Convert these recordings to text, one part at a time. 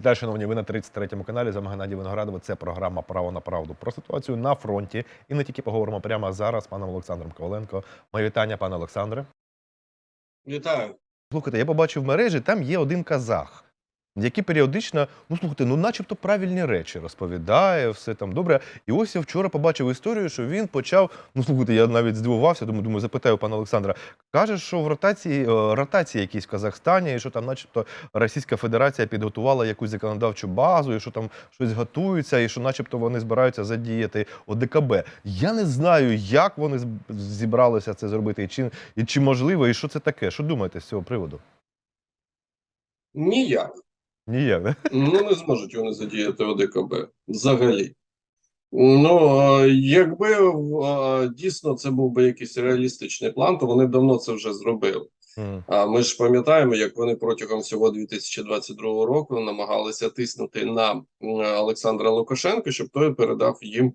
Вітаю, шановні, ви на 33-му каналі. З вами Геннадій Виноградова. Це програма Право на правду про ситуацію на фронті. І не тільки поговоримо прямо зараз з паном Олександром Коваленко. Моє вітання, пане Олександре. Вітаю. Слухайте, я побачив в мережі, там є один казах, який періодично, ну слухайте, ну начебто правильні речі розповідає, все там добре. І ось я вчора побачив історію, що він почав. Ну слухайте, я навіть здивувався, тому думаю, запитаю пана Олександра. Каже, що в ротації е, ротації якісь в Казахстані, і що там, начебто, Російська Федерація підготувала якусь законодавчу базу, і що там щось готується, і що, начебто, вони збираються задіяти ОДКБ. Я не знаю, як вони зібралися це зробити, і чи, і чи можливо, і що це таке. Що думаєте з цього приводу? Ніяк. Ніяк, да? Ну не зможуть вони задіяти ОДКБ взагалі. Ну, якби дійсно це був би якийсь реалістичний план, то вони б давно це вже зробили. А ми ж пам'ятаємо, як вони протягом всього 2022 року намагалися тиснути на Олександра Лукашенка, щоб той передав їм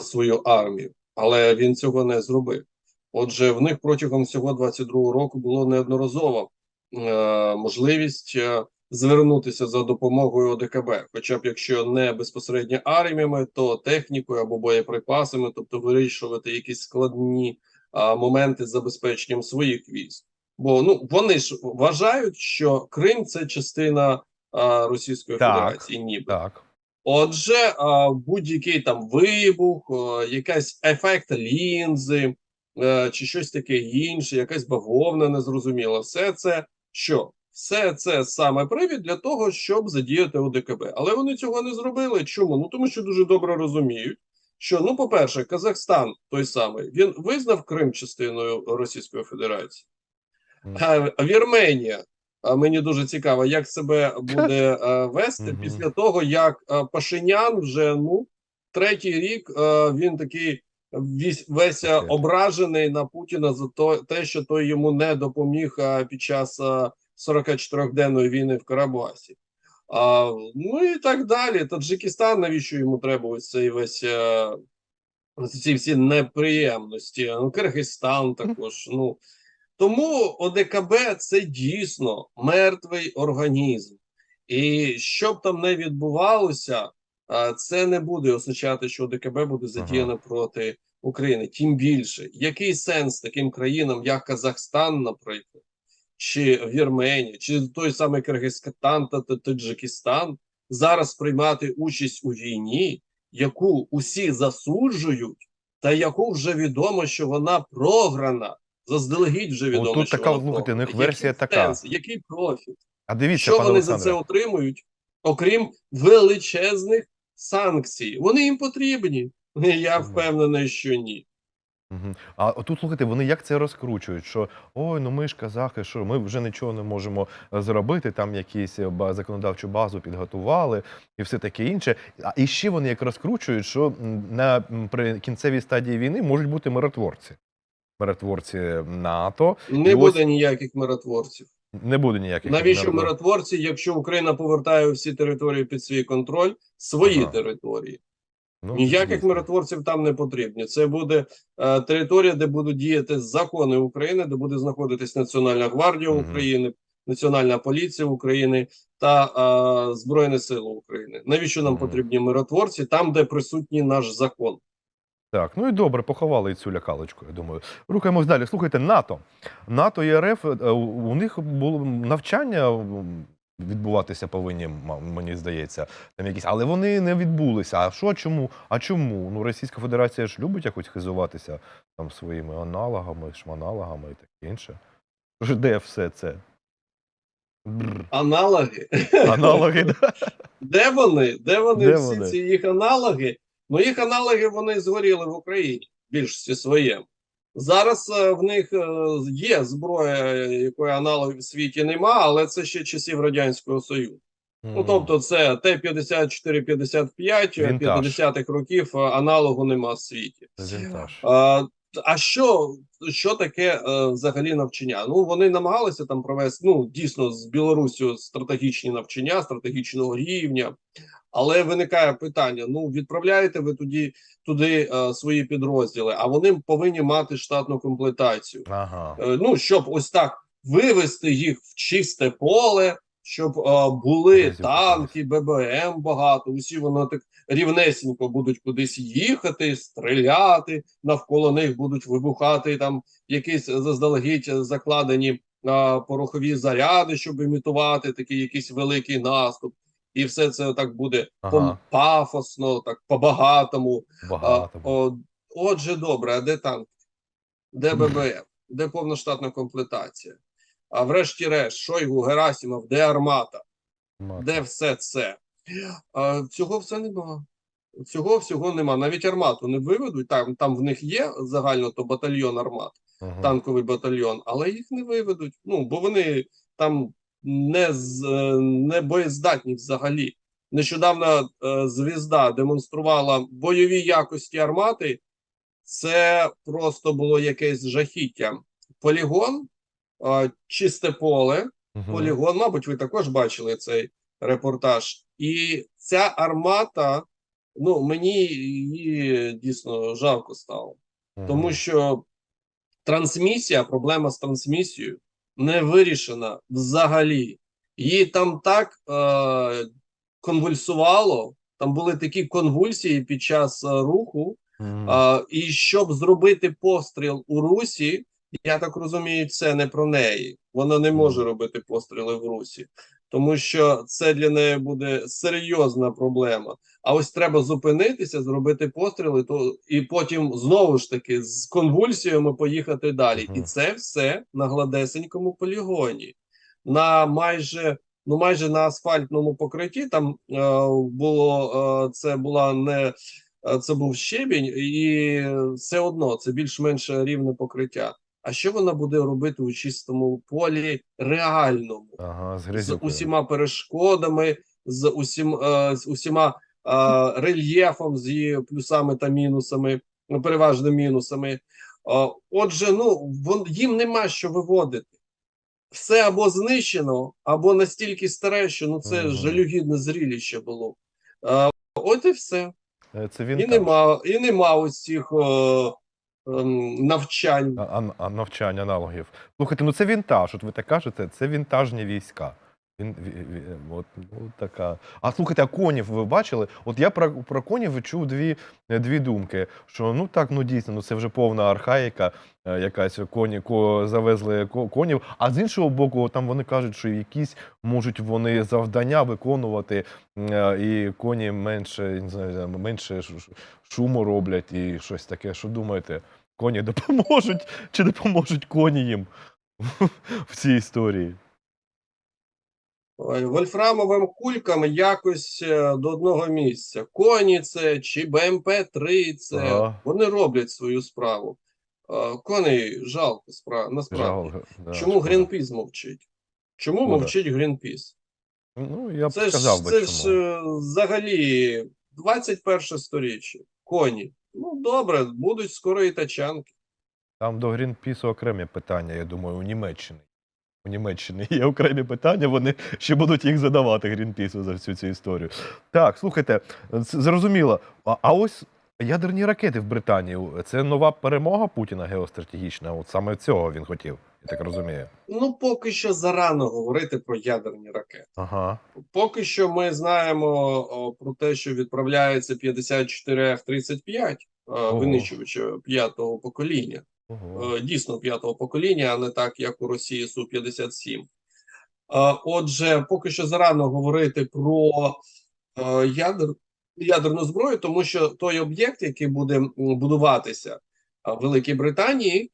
свою армію. Але він цього не зробив. Отже, в них протягом всього 2022 року було неодноразово е, можливість е, звернутися за допомогою ОДКБ, хоча б якщо не безпосередньо арміями, то технікою або боєприпасами, тобто вирішувати якісь складні а, моменти з забезпеченням своїх військ. Бо ну вони ж вважають, що Крим це частина а, Російської Так, Федерації, ніби Так. Отже, а, будь-який там вибух, а, якась ефект лінзи е, чи щось таке інше, якась бавовна незрозуміла. Все це що? Все це саме привід для того, щоб задіяти ОДКБ. Але вони цього не зробили. Чому? Ну тому що дуже добре розуміють, що ну, по-перше, Казахстан той самий він визнав Крим частиною Російської Федерації. А Вірменія. А мені дуже цікаво, як себе буде вести після того, як Пашинян вже ну третій рік він такий весь, весь ображений на Путіна за то, те, що той йому не допоміг під час 44-денної війни в Карабасі. А, ну і так далі. Таджикистан, навіщо йому треба ось цей весь е, ці всі неприємності? Ну, Киргизстан також. Ну тому ОДКБ це дійсно мертвий організм, і що б там не відбувалося, а, це не буде означати, що ОДКБ буде задіяно проти України. Тим більше, який сенс таким країнам, як Казахстан, наприклад, чи Вірменія, чи той самий Киргизстан та та Таджикистан зараз приймати участь у війні, яку усі засуджують, та яку вже відомо, що вона програна. Заздалегідь вже відомо, Отут що така, вона них версія Який така. сенс? Який профіт? А дивіться, що вони за це отримують, окрім величезних санкцій? Вони їм потрібні. Я впевнений, що ні. А отут слухайте, вони як це розкручують? Що ой, ну ми ж казахи, що ми вже нічого не можемо е, зробити, там якісь е, законодавчу базу підготували і все таке інше. А і ще вони як розкручують, що на при кінцевій стадії війни можуть бути миротворці. Миротворці НАТО. Не І буде ось ніяких миротворців. не буде ніяких Навіщо миротвор- миротворці, якщо Україна повертає всі території під свій контроль, свої Ага. території? Ну, Ніяких миротворців там не потрібні. Це буде е, територія, де будуть діяти закони України, де буде знаходитись Національна гвардія Мгм. України, Національна поліція України та е, Збройні Сили України. Навіщо нам Мгм. потрібні миротворці там, де присутній наш закон? Так, ну і добре, поховали і цю лякалочку, я думаю. Рухаємось далі. Слухайте, НАТО. НАТО і РФ, е, у них було навчання відбуватися повинні, мені здається, там якісь, але вони не відбулися. А що, чому? А чому? Ну, Російська Федерація ж любить якось хизуватися там своїми аналогами, шманалогами і таке інше. Де все це? Бррр. Аналоги. Аналоги, да? Де вони? Де вони Де всі вони? ці їх аналоги? Ну, їх аналоги вони згоріли в Україні більшості своєму. Зараз е, в них е, є зброя, якої аналогів в світі нема, але це ще часів Радянського Союзу. Ну тобто, це Т-54-55 Вінтаж. 50-х років е, аналогу нема в світі. Вінтаж. А, а що, що таке е, взагалі навчання? Ну вони намагалися там провести ну дійсно з Білорусю стратегічні навчання стратегічного рівня, але виникає питання: ну відправляєте ви тоді туди е, свої підрозділи, а вони повинні мати штатну комплектацію. Ага. Е, ну щоб ось так вивести їх в чисте поле, щоб а, були танки, ББМ багато. Усі воно так рівнесенько будуть кудись їхати, стріляти. Навколо них будуть вибухати там якісь заздалегідь закладені а, порохові заряди, щоб імітувати такий якийсь великий наступ. І все це так буде Ага. пафосно, так по-багатому. А, о, отже, добре, а де танк? Де ББМ? Де повноштатна комплектація? А врешті-решт, Шойгу, Герасимов, де армата? Мати. Де все це? А, цього все нема. Цього всього нема. Навіть армату не виведуть. Там, там в них є загально то батальйон армат, Мгм. танковий батальйон, але їх не виведуть. Ну, бо вони там не, з, е, не боєздатні взагалі. Нещодавно е, звізда демонструвала бойові якості армати. Це просто було якесь жахіття. Полігон, е, чисте поле, Мгм. полігон. Мабуть, ви також бачили цей репортаж. І ця армата, ну мені її дійсно жалко стало, тому що трансмісія, проблема з трансмісією не вирішена взагалі. Її там так е, конвульсувало, там були такі конвульсії під час е, руху. А, і щоб зробити постріл у Русі, я так розумію, це не про неї. Вона не може робити постріли в Русі, тому що це для неї буде серйозна проблема. А ось треба зупинитися, зробити постріли, то і потім знову ж таки з конвульсіями поїхати далі. І це все на гладесенькому полігоні. На майже ну майже на асфальтному покритті там е, було е, це була не е, це був щебінь, і все одно це більш-менш рівне покриття. А що вона буде робити у чистому полі реальному? Ага, з з усіма перешкодами, з усім е, з усіма е, рельєфом, з її плюсами та мінусами, ну, переважно мінусами. Е, отже, ну вон їм нема що виводити. Все або знищено, або настільки старе, що ну це Мгм. жалюгідне зріліще було. От і все. Це І він нема, і нема ось цих навчань. А, а, навчання аналогів. Слухайте, ну це вінтаж. От ви так кажете, це вінтажні війська. Він, ві- ві- от, ну, така. А слухайте, а конів ви бачили? От я про, про конів чув дві, дві думки: що ну так, ну дійсно, ну це вже повна архаїка, е, якась коні ко, завезли ко- конів. А з іншого боку, там вони кажуть, що якісь можуть вони завдання виконувати, е, і коні менше, не знаю, менше шуму роблять і щось таке. Що думаєте? Коні допоможуть чи допоможуть коні їм в цій історії? Ой, Вольфрамовим кулькам якось е, до одного місця. Коні це чи БМП-3 це Ага. вони роблять свою справу. Е, Коней жалко спра... насправді. Жал, да, Чому. Грінпіс мовчить? Чому Шкода. мовчить Грінпіс? Ну, я б Це сказав ж, би це чому. ж е, взагалі 21 сторіччя. Коні. Ну добре, будуть скоро і тачанки. Там до Грінпісу окремі питання, я думаю, у Німеччині. У Німеччині є окремі питання, вони ще будуть їх задавати Грінпісу за всю цю історію. Так, слухайте, зрозуміло. А, а ось ядерні ракети в Британії це нова перемога Путіна геостратегічна. От саме цього він хотів, я так розумію. Ну поки що зарано говорити про ядерні ракети. Ага. Поки що ми знаємо о, про те, що відправляється 54 F-35 е, винищувача п'ятого покоління. Ого. Е, Дійсно п'ятого покоління, а не так, як у Росії Су-57. Е, Отже, поки що зарано говорити про ядер, ядерну зброю, тому що той об'єкт, який буде будуватися в Великій Британії,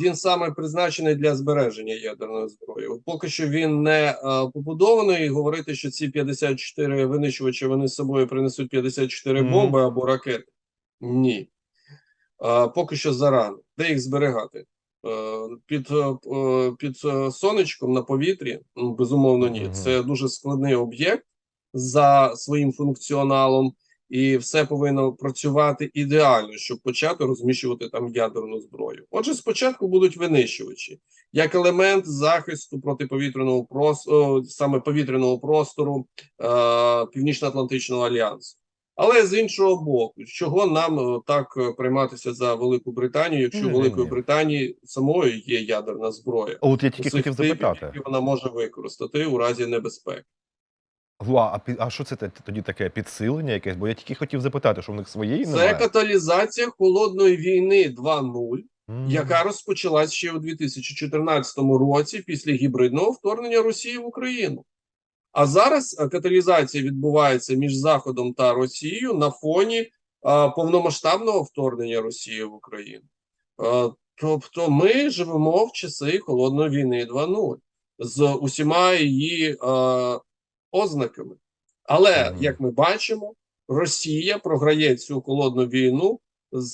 він саме призначений для збереження ядерної зброї. Поки що він не побудований. І говорити, що ці 54 винищувачі вони з собою принесуть 54 Мгм. бомби або ракети. Ні. Поки що зарано. Де їх зберігати? Під, під сонечком на повітрі? Безумовно, ні. Це дуже складний об'єкт за своїм функціоналом, і все повинно працювати ідеально, щоб почати розміщувати там ядерну зброю. Отже, спочатку будуть винищувачі як елемент захисту протиповітряного простору, саме повітряного простору е, Північно-Атлантичного альянсу. Але з іншого боку, чого нам е, так е, прийматися за Велику Британію, якщо Ні-ні-ні. Великої Британії самою є ядерна зброя? От я тільки хотів запитати. які вона може використати у разі небезпеки. Вла, а, пі- а що це те- тоді таке підсилення якесь? Бо я тільки хотів запитати, що в них своєї Це немає. каталізація холодної війни 2.0, М. яка розпочалась ще у 2014 році після гібридного вторгнення Росії в Україну. А зараз е, каталізація відбувається між Заходом та Росією на фоні е, повномасштабного вторгнення Росії в Україну. Е, тобто, ми живемо в часи холодної війни 2.0 з усіма її е, ознаками. Але як ми бачимо, Росія програє цю холодну війну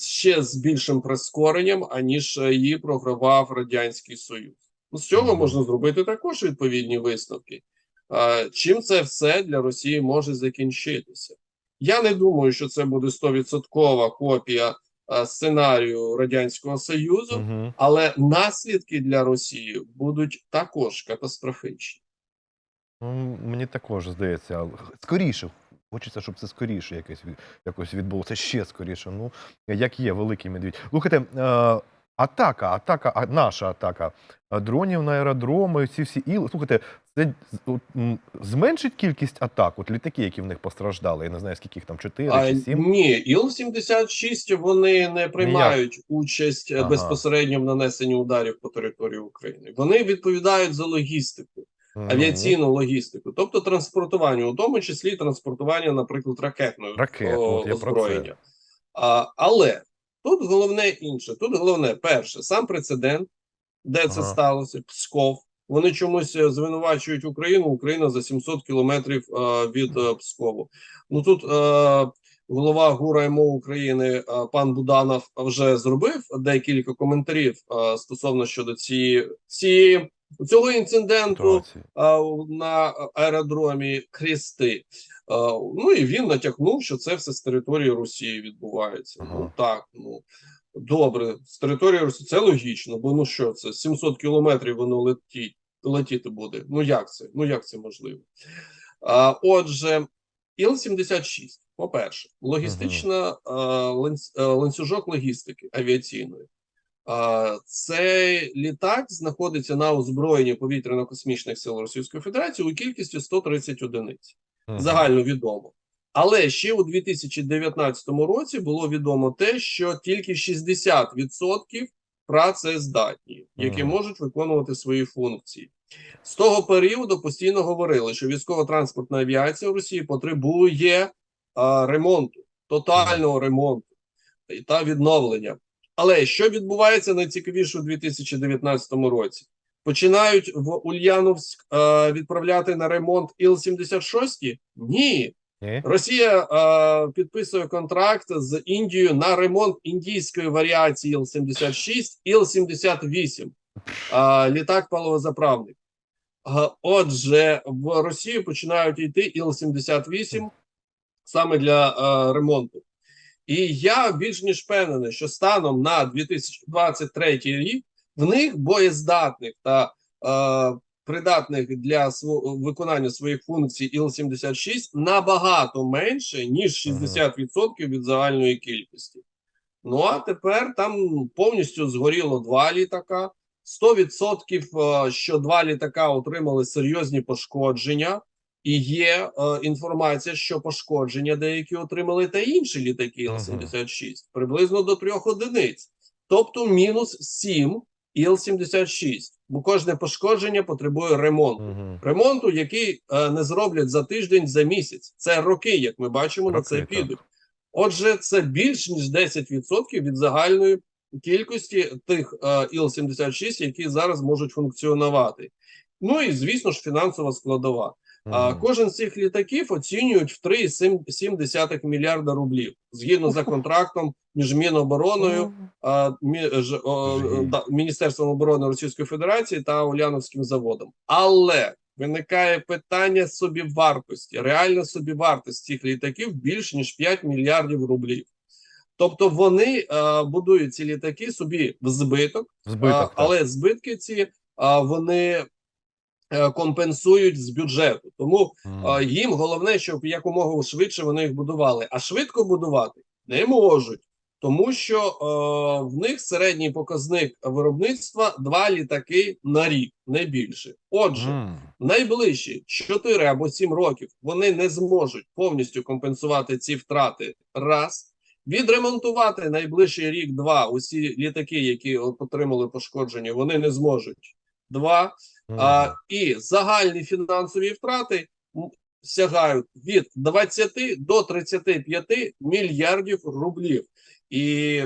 ще з більшим прискоренням, аніж е, її програвав Радянський Союз. Ну, з цього можна зробити також відповідні висновки. А, чим це все для Росії може закінчитися? Я не думаю, що це буде 100% копія а, сценарію Радянського Союзу, але наслідки для Росії будуть також катастрофічні. Ну, Мені також здається, але скоріше. Хочеться, щоб це скоріше якось, якось відбулося, ще скоріше. Ну, як є, великий медвідь. Слухайте, е, атака, атака, а, наша атака е, дронів на аеродроми, ці всі іли. Слухайте, це от, зменшить кількість атак, от літаки, які в них постраждали. Я не знаю, скільки їх там, 4 А, чи 7. ні, Іл-76 вони не приймають участь е, Ага. безпосередньо в нанесенні ударів по території України. Вони відповідають за логістику, авіаційну логістику, тобто транспортування, у тому числі транспортування, наприклад, ракетної Ракет, озброєння. А, але тут головне інше. Тут головне перше, сам прецедент, де це Ага. сталося, Псков. Вони чомусь е, звинувачують Україну. Україна за 700 кілометрів е, від е, Пскову. Ну тут е, голова ГУРа МО України пан Буданов вже зробив декілька коментарів е, стосовно щодо цієї цієї цього інциденту а, на аеродромі Крісти. А, Ну і він натякнув, що це все з території Росії відбувається. Ага. Ну так, ну добре, з території Росії це логічно, бо ну що це 700 кілометрів воно летіть, летіти буде. Ну як це? Ну як це можливо? А, отже, Іл-76, по-перше, логістична а, ланц- а, ланцюжок логістики авіаційної. Цей літак знаходиться на озброєнні повітряно-космічних сил Російської Федерації у кількості 130 одиниць. Загально відомо. Але ще у 2019 році було відомо те, що тільки 60% працездатні, які можуть виконувати свої функції. З того періоду постійно говорили, що військово-транспортна авіація в Росії потребує а, ремонту, тотального ремонту та відновлення. Але що відбувається найцікавіше у 2019 році? Починають в Ульяновськ е, відправляти на ремонт Іл-76? Ні. Ні? Росія е, підписує контракт з Індією на ремонт індійської варіації Іл-76, Іл-78, е, літак паливозаправник. Е, Отже, в Росію починають йти Іл-78 саме для е, ремонту. І я більш ніж впевнений, що станом на 2023 рік в них боєздатних та е, придатних для сво- виконання своїх функцій Іл-76 набагато менше, ніж 60% від загальної кількості. Ну а тепер там повністю згоріло два літака. 100% е, що два літака отримали серйозні пошкодження, і є е, інформація, що пошкодження деякі отримали та інші літаки Ага. Іл-76 приблизно до трьох одиниць, тобто мінус 7 Іл-76, бо кожне пошкодження потребує ремонту. Мгм. Ремонту, який е, не зроблять за тиждень, за місяць. Це роки, як ми бачимо, на це Роки, підуть. Отже, це більш ніж 10% від загальної кількості тих е, Іл-76, які зараз можуть функціонувати. Ну і звісно ж, фінансова складова. А кожен з цих літаків оцінюють в 3,7 мільярда рублів згідно за контрактом між Мінобороною, а, мі, ж, о, да, Міністерством оборони Російської Федерації та Уляновським заводом. Але виникає питання собівартості. Реальна собівартість цих літаків більш ніж 5 мільярдів рублів. Тобто вони е, будують ці літаки собі в збиток, Збиток. а, але збитки ці а, вони компенсують з бюджету. Тому а, їм головне, щоб якомога швидше вони їх будували. А швидко будувати не можуть, тому що е, в них середній показник виробництва два літаки на рік, не більше. Отже, Мгм. найближчі 4 або 7 років вони не зможуть повністю компенсувати ці втрати. Раз відремонтувати найближчий рік-два усі літаки, які отримали пошкодження, вони не зможуть. Два а, і загальні фінансові втрати сягають від 20 до 35 мільярдів рублів. І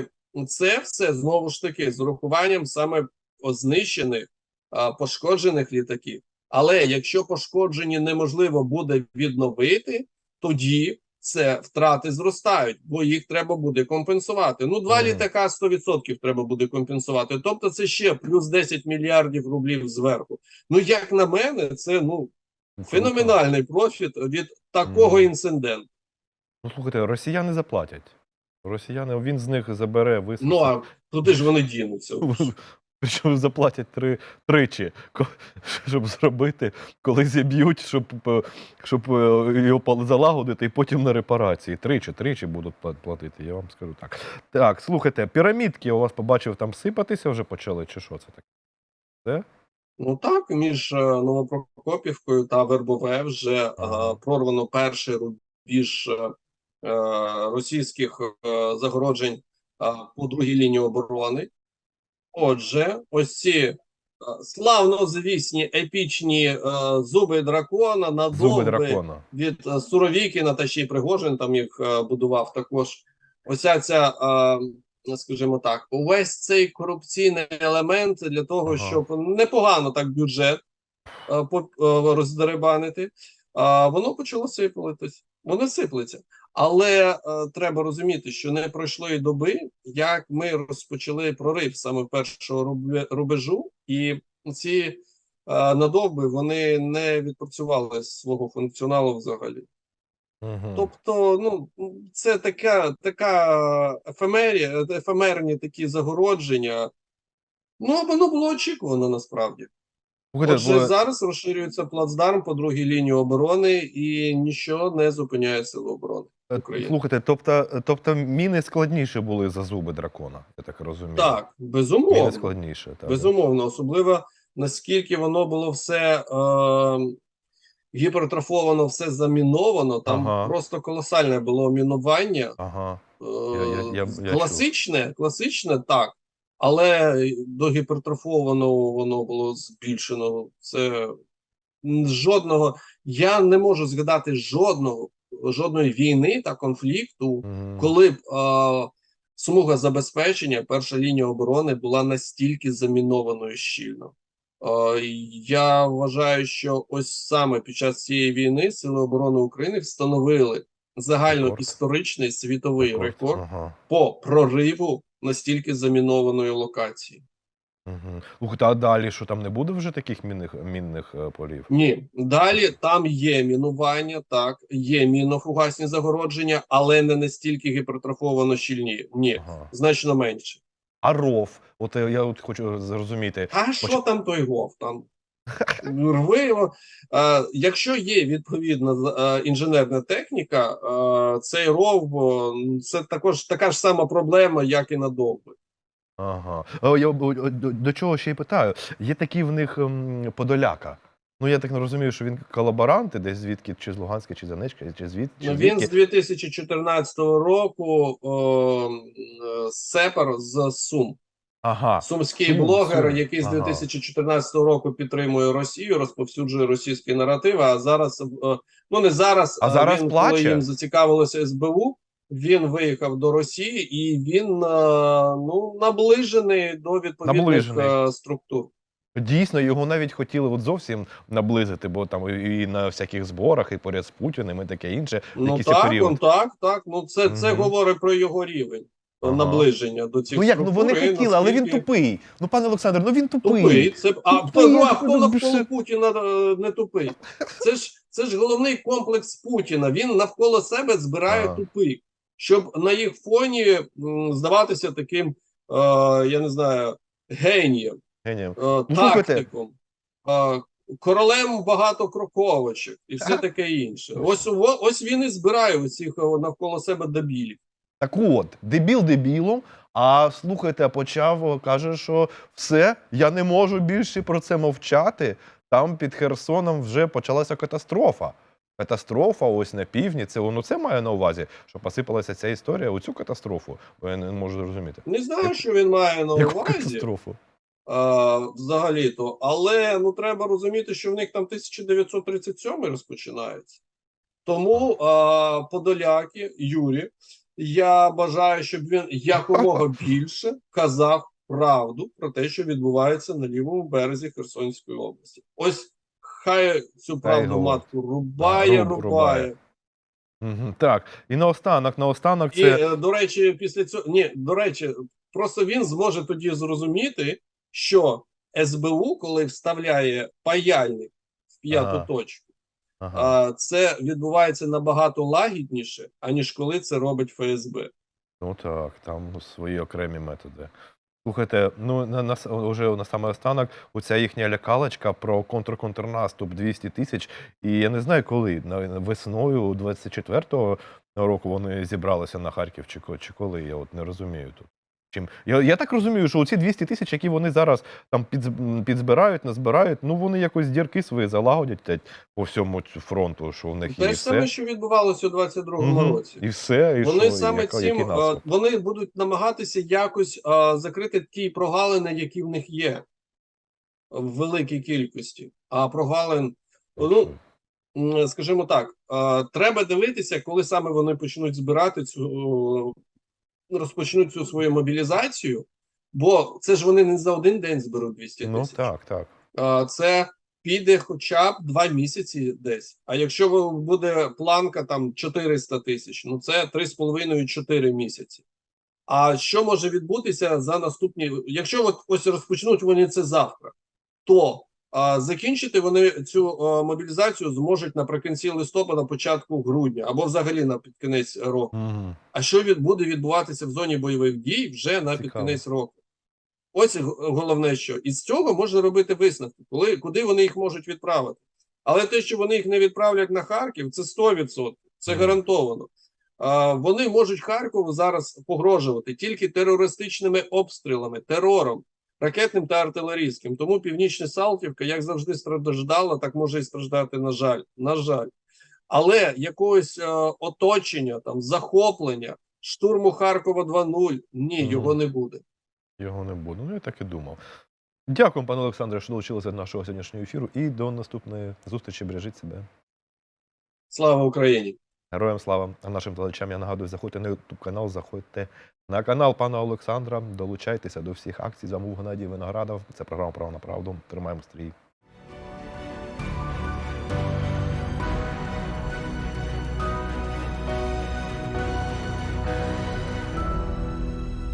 це все знову ж таки з урахуванням саме знищених а, пошкоджених літаків. Але якщо пошкоджені неможливо буде відновити, тоді це втрати зростають, бо їх треба буде компенсувати. Ну, два Мгм. літака 100% треба буде компенсувати. Тобто, це ще плюс 10 мільярдів рублів зверху. Ну, як на мене, це ну феноменальний профіт від такого Мгм. інциденту. Ну, слухайте, росіяни заплатять. Росіяни, він з них забере високо. Ну а куди ж вони дінуться? Причому заплатять три, тричі, щоб зробити, коли зіб'ють, щоб, е, щоб е, його залагодити, і потім на репарації. Тричі, тричі будуть платити, я вам скажу так. Так, слухайте, пірамідки у вас побачив там сипатися вже почали, чи що це таке? Ну так, між е, Новопрокопівкою та Вербове вже Ага. прорвано перший рубіж російських загороджень по другій лінії оборони. Отже, ось ці е, славнозвісні епічні е, зуби дракона на Зуби дракона. від е, Суровікіна та ще й Пригожин там їх е, будував також. Ося ця, е, скажімо так, увесь цей корупційний елемент для того, Ага. щоб непогано так бюджет е, по- е, роздеребанити, а воно почало сиплитись. Воно сиплеться. Але е, треба розуміти, що не пройшло і доби, як ми розпочали прорив саме першого рубежу, і ці е, надовби вони не відпрацювали свого функціоналу взагалі. Угу. Тобто, ну це така, така ефемерія, ефемерні такі загородження. Ну, воно було очікувано насправді. Отже, зараз розширюється плацдарм по другій лінії оборони, і нічого не зупиняє сили оборони. України. Е, Слухайте, тобто, тобто міни складніші були за зуби дракона, я так розумію. Так, Міни безумовно. складніше. Так. Безумовно, особливо наскільки воно було все е, гіпертрофовано, все заміновано. Там Ага. просто колосальне було мінування. Ага. Е, Я- я- я- я класичне, класичне так, але до гіпертрофованого воно було збільшено. Це жодного. Я не можу згадати жодного жодної війни та конфлікту, коли б е, смуга забезпечення, перша лінія оборони була настільки замінованою щільно. Е, я вважаю, що ось саме під час цієї війни Сили оборони України встановили загальноісторичний світовий Рекорд. рекорд Ага. по прориву настільки замінованої локації. Угу. Слухайте, а далі що там не буде вже таких мінних, мінних е, полів? Ні, далі там є мінування, так є мінофугасні загородження, але не настільки гіпертрофовано щільні. Ні, Ага. значно менше. А ров? От е, я от хочу зрозуміти. А що там той гов? Там рви його. Е, якщо є відповідна е, інженерна техніка, е, цей ров це також така ж сама проблема, як і на довби. Ага. Я о, о, до, чого ще й питаю? Є такі в них ем, подоляка. Ну я так не розумію, що він колаборанти, десь звідки, чи з Луганська, чи з Донецька, чи звід, чи Ну, він з 2014 року о, е, сепар з Сум. Ага. Сумський Сум, блогер, Сум. який з Ага. 2014 року підтримує Росію, розповсюджує російський наратив. А зараз е, ну не зараз, А зараз він, плаче? коли їм зацікавилося СБУ. Він виїхав до Росії і він е, ну наближений до відповідних Наближений. е, структур. Дійсно, його навіть хотіли от зовсім наблизити, бо там і на всяких зборах, і поряд з Путіним, і таке інше. Ну так, період. ну, так, так. Ну це, це говорить про його рівень Ага. наближення до цих Ну як, ну вони хотіли, але він тупий. Ну, пане Олександр, ну він тупий. Тупий. Це а Тупий, ну, а хто навколо Путіна е, не тупий? Це ж це ж головний комплекс Путіна. Він навколо себе збирає Ага. тупих, щоб на їх фоні здаватися таким, е, я не знаю, генієм, Генієм. е, тактиком. Е, королем багатокроковичів і все таке інше. Ось ось він і збирає усіх навколо себе дебілів. Так от, дебіл дебілом, а слухайте, почав, каже, що все, я не можу більше про це мовчати. Там під Херсоном вже почалася катастрофа. Катастрофа ось на півдні. Це воно це має на увазі, що посипалася ця історія у цю катастрофу. Бо я не можу зрозуміти. Не знаю, що він має на Яку увазі. катастрофу? а, взагалі-то. Але ну треба розуміти, що в них там 1937 розпочинається. Тому а, Подоляки, Юрі, я бажаю, щоб він якомога більше казав правду про те, що відбувається на лівому березі Херсонської області. Ось хай цю правду матку рубає, Руб- рубає. рубає. Угу, так, і наостанок, наостанок І, це. е, до речі, після цього ні, до речі, просто він зможе тоді зрозуміти, що СБУ, коли вставляє паяльник в п'яту Ага. точку, Ага. а, це відбувається набагато лагідніше, аніж коли це робить ФСБ. Ну так, там свої окремі методи. Слухайте, ну на, на уже на саме останок, оця їхня лякалочка про контрконтрнаступ 200 тисяч. І я не знаю коли. на- Весною 24-го року вони зібралися на Харків чи коли. Я от не розумію тут. Чим я, я так розумію, що ці 200 тисяч, які вони зараз там підз, підзбирають, назбирають, ну вони якось дірки свої залагодять по всьому цю фронту, що в них є Те ж саме, все. що відбувалося у 22-му Мгм. році. І все, і Вони що, саме яка- цим е, вони будуть намагатися якось е, закрити ті прогалини, які в них є в великій кількості. А прогалин, ну скажімо так, е, треба дивитися, коли саме вони почнуть збирати цю розпочнуть цю свою мобілізацію, бо це ж вони не за один день зберуть 200 тисяч. ну так, так. Це піде хоча б два місяці десь. А якщо буде планка там 400 тисяч, ну це 3,5-4 місяці. А що може відбутися за наступні? Якщо от ось розпочнуть вони це завтра, то закінчити вони цю мобілізацію зможуть наприкінці листопада, початку грудня, або взагалі на під кінець року. Угу. А що від буде відбуватися в зоні бойових дій вже на Цікаво. підкінець року? Ось головне, що із цього можна робити висновки, коли куди вони їх можуть відправити. Але те, що вони їх не відправлять на Харків, це 100%, це гарантовано. А, вони можуть Харкову зараз погрожувати тільки терористичними обстрілами, терором, ракетним та артилерійським. Тому північна Салтівка, як завжди, страждала, так може і страждати. На жаль, на жаль. Але якогось е, оточення, там захоплення, штурму Харкова 2.0, ні, Мгм. його не буде. Його не буде. Ну, я так і думав. Дякую, пане Олександре, що долучилися до нашого сьогоднішнього ефіру. І до наступної зустрічі. Бережіть себе. Слава Україні! Героям слава. А нашим глядачам я нагадую, заходьте на YouTube канал, заходьте на канал пана Олександра. Долучайтеся до всіх акцій. З вами був Геннадій Виноградов. Це програма Право на правду. Тримаємо стрій.